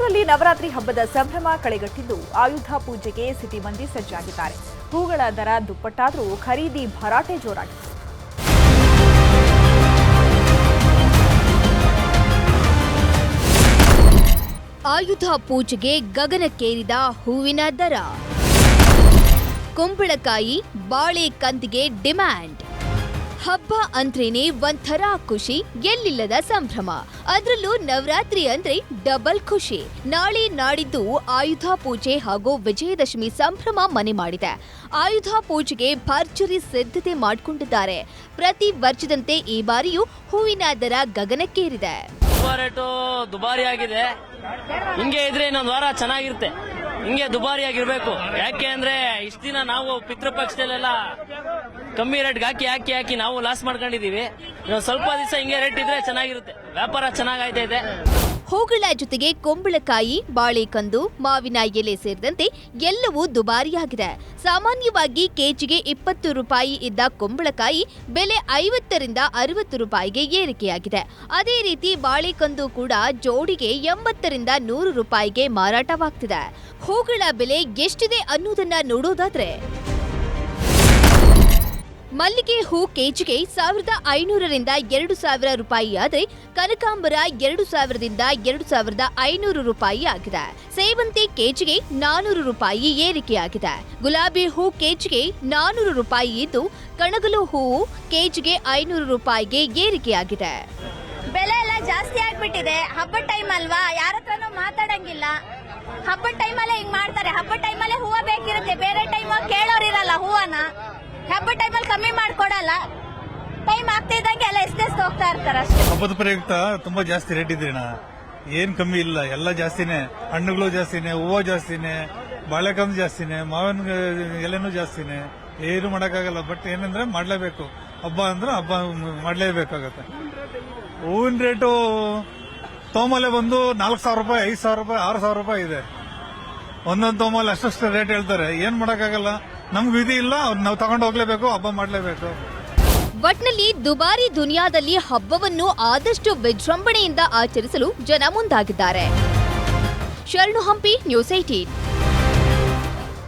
ಬೆಂಗಳೂರಲ್ಲಿ ನವರಾತ್ರಿ ಹಬ್ಬದ ಸಂಭ್ರಮ ಕಳೆಗಟ್ಟಿದ್ದು ಆಯುಧ ಪೂಜೆಗೆ ಸಿಟಿ ಮಂದಿ ಸಜ್ಜಾಗಿದ್ದಾರೆ. ಹೂಗಳ ದರ ದುಪ್ಪಟ್ಟಾದರೂ ಖರೀದಿ ಭರಾಟೆ ಜೋರಾಗಿದೆ. ಆಯುಧ ಪೂಜೆಗೆ ಗಗನಕ್ಕೇರಿದ ಹೂವಿನ ದರ. ಕುಂಬಳಕಾಯಿ, ಬಾಳೆ ಕಂದಿಗೆ ಡಿಮ್ಯಾಂಡ್. ಹಬ್ಬ ಅಂದ್ರೇನೆ ಒಂಥರ ಖುಷಿ, ಎಲ್ಲಿಲ್ಲದ ಸಂಭ್ರಮ. ಅದರಲ್ಲೂ ನವರಾತ್ರಿ ಅಂದ್ರೆ ಡಬಲ್ ಖುಷಿ. ನಾಳೆ ನಾಡಿದ್ದು ಆಯುಧ ಪೂಜೆ ಹಾಗೂ ವಿಜಯದಶಮಿ ಸಂಭ್ರಮ ಮನೆ ಮಾಡಿದೆ. ಆಯುಧ ಪೂಜೆಗೆ ಭರ್ಜರಿ ಸಿದ್ಧತೆ ಮಾಡಿಕೊಂಡಿದ್ದಾರೆ. ಪ್ರತಿ ವರ್ಷದಂತೆ ಈ ಬಾರಿಯೂ ಹೂವಿನ ದರ ಗಗನಕ್ಕೇರಿದೆ. ರೇಟು ದುಬಾರಿ ಆಗಿದೆ. ಹಿಂಗೆ ಇದ್ರೆ ಇನ್ನೊಂದು ವಾರ ಚೆನ್ನಾಗಿರುತ್ತೆ. ಹಿಂಗೆ ದುಬಾರಿ ಆಗಿರ್ಬೇಕು ಯಾಕೆ ಅಂದ್ರೆ ಇಷ್ಟ ದಿನ ನಾವು ಪಿತೃಪಕ್ಷದಲ್ಲೆಲ್ಲ ಕಮ್ಮಿ ರೇಟ್ಗೆ ಹಾಕಿ ಹಾಕಿ ಹಾಕಿ ನಾವು ಲಾಸ್ ಮಾಡ್ಕೊಂಡಿದೀವಿ ಸ್ವಲ್ಪ ದಿವಸ ಹಿಂಗೆ ರೇಟ್ ಇದ್ರೆ ಚೆನ್ನಾಗಿರುತ್ತೆ. ವ್ಯಾಪಾರ ಚೆನ್ನಾಗೈತೆ ಇದೆ. ಹೂಗಳ ಜೊತೆಗೆ ಕುಂಬಳಕಾಯಿ, ಬಾಳೆಕಂದು, ಮಾವಿನ ಎಲೆ ಸೇರಿದಂತೆ ಎಲ್ಲವೂ ದುಬಾರಿಯಾಗಿದೆ. ಸಾಮಾನ್ಯವಾಗಿ ಕೆಜಿಗೆ ಇಪ್ಪತ್ತು ರೂಪಾಯಿ ಇದ್ದ ಕುಂಬಳಕಾಯಿ ಬೆಲೆ ಐವತ್ತರಿಂದ ಅರವತ್ತು ರೂಪಾಯಿಗೆ ಏರಿಕೆಯಾಗಿದೆ. ಅದೇ ರೀತಿ ಬಾಳೆಕಂದು ಕೂಡ ಜೋಡಿಗೆ ಎಂಬತ್ತರಿಂದ ನೂರು ರೂಪಾಯಿಗೆ ಮಾರಾಟವಾಗ್ತಿದೆ. ಹೂಗಳ ಬೆಲೆ ಎಷ್ಟಿದೆ ಅನ್ನೋದನ್ನ ನೋಡೋದಾದ್ರೆ ಮಲ್ಲಿಗೆ ಹೂ ಕೆಜಿಗೆ ಸಾವಿರದ ಐನೂರರಿಂದ ಎರಡು ಸಾವಿರ ರೂಪಾಯಿ ಆದರೆ ಕನಕಾಂಬರ ಎರಡು ಸಾವಿರದಿಂದ ಎರಡು ಸಾವಿರದ ಐನೂರು ರೂಪಾಯಿ ಆಗಿದೆ. ಸೇವಂತಿ ಕೆಜಿಗೆ ನಾನೂರು ರೂಪಾಯಿ ಏರಿಕೆಯಾಗಿದೆ. ಗುಲಾಬಿ ಹೂ ಕೆಜಿಗೆ ನಾನೂರು ರೂಪಾಯಿ ಇದ್ದು ಕಣಗಲು ಹೂವು ಕೆಜಿಗೆ ಐನೂರು ರೂಪಾಯಿಗೆ ಏರಿಕೆಯಾಗಿದೆ. ಬೆಲೆ ಎಲ್ಲ ಜಾಸ್ತಿ ಆಗ್ಬಿಟ್ಟಿದೆ. ಹಬ್ಬದ ಟೈಮ್ ಅಲ್ವಾ? ಯಾರ ಹತ್ರನೂ ಮಾತಾಡಂಗಿಲ್ಲ. ಹಬ್ಬದ ಟೈಮಲ್ಲೇ ಹಿಂಗ್ ಮಾಡ್ತಾರೆ. ಹಬ್ಬದ ಟೈಮಲ್ಲೇ ಹೂವ ಬೇಕಿರುತ್ತೆ. ಬೇರೆ ಟೈಮ್ ಕೇಳೋರಿರಲ್ಲ ಹೂವನ. ಹಬ್ಬದ ಟೈಮಲ್ಲಿ ಕಮ್ಮಿ ಮಾಡ್ಕೊಡಲ್ಲ. ಟೈಮ್ ಆಗ್ತಿದ್ದಂಗೆ ಎಲ್ಲ ಹೋಗ್ತಾ ಇರ್ತಾರೆ ಪ್ರಯುಕ್ತ ತುಂಬಾ ಜಾಸ್ತಿ ರೇಟ್ ಇದ್ರಿ ಅಣ್ಣ. ಏನ್ ಕಮ್ಮಿ ಇಲ್ಲ, ಎಲ್ಲ ಜಾಸ್ತಿನೇ. ಹಣ್ಣುಗಳು ಜಾಸ್ತಿನೇ, ಹೂವು ಜಾಸ್ತಿನೇ ಬಾಳೆಕಾಯಿ ಜಾಸ್ತಿನೇ, ಮಾವಿನ ಎಲೆನೂ ಜಾಸ್ತಿನೇ. ಏನು ಮಾಡಕ್ಕಾಗಲ್ಲ ಬಟ್ ಏನಂದ್ರೆ ಮಾಡಲೇಬೇಕು. ಹಬ್ಬ ಅಂದ್ರೆ ಹಬ್ಬ ಮಾಡ್ಲೇಬೇಕಾಗತ್ತೆ. ಹೂವಿನ ರೇಟು ತೋಮಲೆ ಬಂದು ನಾಲ್ಕು ಸಾವಿರ ರೂಪಾಯಿ, ಐದು ಸಾವಿರ ರೂಪಾಯಿ, ಆರು ಸಾವಿರ ರೂಪಾಯಿ ಇದೆ. ಒಂದೊಂದು ತೋಮಲೆ ಅಷ್ಟಷ್ಟು ರೇಟ್ ಹೇಳ್ತಾರೆ. ಏನ್ ಮಾಡಕ್ಕಾಗಲ್ಲ? ನಮ್ಗೆ ವಿಧಿ ಇಲ್ಲ ನಾವು ತಗೊಂಡು ಹೋಗ್ಲೇಬೇಕು, ಹಬ್ಬ ಮಾಡ್ಲೇಬೇಕು. ಒಟ್ನಲ್ಲಿ ದುಬಾರಿ ದುನಿಯಾದಲ್ಲಿ ಹಬ್ಬವನ್ನು ಆದಷ್ಟು ವಿಜೃಂಭಣೆಯಿಂದ ಆಚರಿಸಲು ಜನ ಮುಂದಾಗಿದ್ದಾರೆ. ಶರಣು ಹಂಪಿ ನ್ಯೂಸ್ ಏಟೀನ್